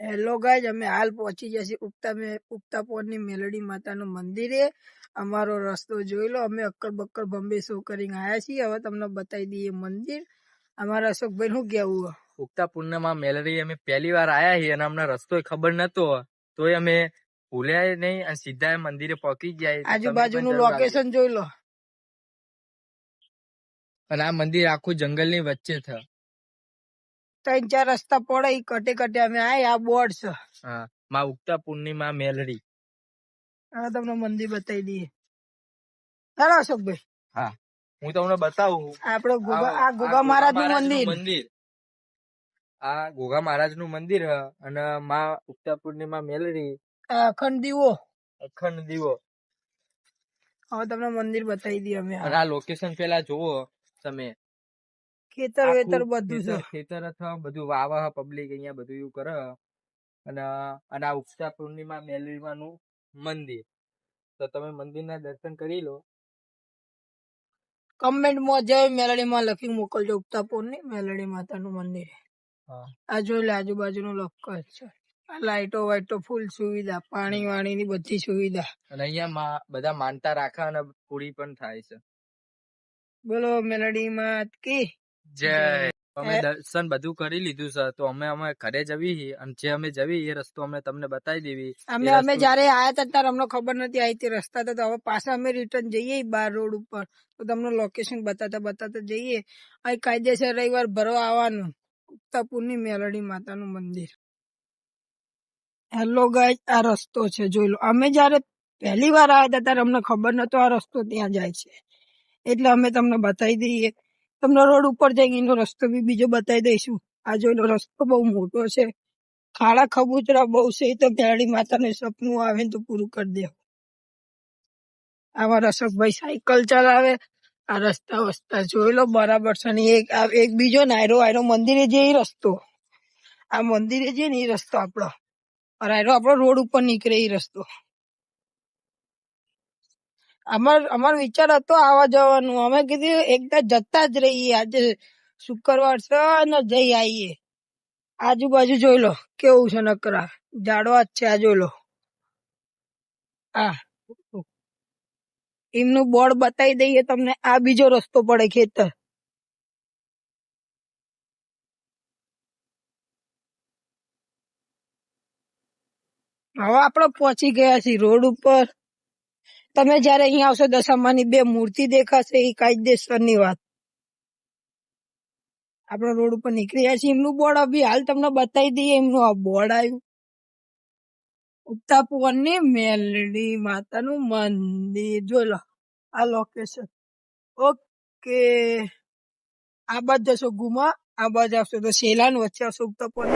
Hello guys અમે હાલ પહોંચી ગયા છીએ ઉગતા મે- ઉગતા પોરની મેલડી માતાનું મંદિરે. અમારો રસ્તો જોઈ લો અમે અક્કર બક્કર બોમ્બે શો કરીને આવ્યા છીએ. હવે તમને બતાવી દઈએ મંદિર. અમારા અશોકભાઈ શું કેવું ઉગતા પૂર્ણિમા મેલડી અમે પહેલી વાર આયા છીએ અને અમને રસ્તો ખબર નતો તોય અમે ભૂલ્યા નહીં અને સીધા મંદિરે પહોંચી ગયા આજુબાજુનું. લોકેશન જોઈ લો. અને આ મંદિર આખું જંગલની વચ્ચે છે. ત્રણ ચાર રસ્તા પડે ઈ કટે કટે અમે આયા આ બોર્ડ છે. હા માં ઉગતા પૂર્ણિમા મેલડી. હવે તમને મંદિર બતાવી દઈએ. ચાલો અશોકભાઈ. હું તમને બતાવું. આપડે ગોગા આ- આ આ ગોગા મહારાજનું મંદિર. મંદિર. આ ગોગા મહારાજનું મંદિર હ અને માં ઉગતા પૂર્ણિમા મેલડી. આ અખંડ દીવો. અખંડ દીવો. હવે તમને મંદિર બતાવી દઈએ અમે આ. લોકેશન પેલા જોવો તમે. ખેતર વેતર બધું છે. ખેતર- અથવા બધું વાવા પબ્લિક અહીંયા બધું એવું કરે. અને અને આ ઉપસા પૂર્ણિમા મેલવીમાનું મંદિર. તો તમે મંદિરના દર્શન કરી લો. કમેન્ટમાં જય મેલડી માં લખી મોકલજો ઉગતાપુરની મેલડી માતાનું મંદિર. આ જોઈ લે આજુબાજુનું લક્કર છે. આ લાઈટો વાઈટો ફૂલ સુવિધા પાણી વાણી ની બધી સુવિધા. અને અહીંયા બધા માનતા રાખે અને પૂરી પણ થાય છે. બોલો મેલડી માં કી. જય અમે દર્શન બધું કરી લીધું છે તો અમે અમે ઘરે જવી અને જે અમે જવી એ રસ્તો અમે તમને બતાવી દેવી. અમે અમે જયારે આયા હતા ત્યારે અમને ખબર નથી આવી તે રસ્તા તો હવે પાછા અમે રિટર્ન જઈએ બાર રોડ ઉપર. તો તમને લોકેશન બતાતા બતાતા જઈએ. અહીં કાયદેસર રવિવાર ભરવા આવવાનું. ઉગતાપુરની મેલડી માતાનું મંદિર. હેલો ગાય આ રસ્તો છે જોઈ લો. અમે જયારે પહેલી વાર આવ્યા હતા ત્યારે અમને ખબર નતો આ રસ્તો ત્યાં જાય છે. એટલે અમે તમને બતાવી દઈએ. તમને રોડ ઉપર જઈને રસ્તો બી બીજો બતાવી દઈશું. આ જોઈનો રસ્તો બહુ મોટો છે. ખાડા ખબૂચરા બહુ છે તો મેલડી માતાને સપનું આવે તો પૂરું કરી દે. આવા રસકભાઈ સાયકલ ચલાવે, આ રસ્તા વસ્તા જોઈ લો, બરાબર છે. એક એક બીજો ને આયરો મંદિરે જે એ રસ્તો. આ મંદિરે જે ને એ રસ્તો આપણો. આયરો આપણો રોડ ઉપર નીકળે એ રસ્તો. અમાર, અમારો વિચાર હતો આવવા જવાનું. અમે કીધું એકદમ જતા જ રહીએ. આજે શુક્રવાર છે ને જઈ આવીએ. આજુબાજુ જોઈ લો, કેવું છે નકરા. ઝાડવા જ છે આ જોઈ લો. આ. એમનું બોર્ડ બતાવી દઈએ તમને, આ બીજો રસ્તો પડે ખેતર. હવે આપણે પહોંચી ગયા છીએ રોડ ઉપર. તમે જયારે અહીંયા આવશો, દશામાની બે મૂર્તિ દેખાશે, એ કાયદેસરની વાત. આપણે રોડ ઉપર નીકળી છીએ એમનું બોર્ડ અભી હાલ તમને બતાવી દઈએ, એમનું આ બોર્ડ આવ્યું. ઉત્તાપુરની મેલડી માતાનું મંદિર. જો લો, આ લોકેશન ઓકે. આ બાજુ જશો, ગુમા. આ બાજુ આવશો, તો શેલાન વચ્ચે આવશો ઉત્તાપુર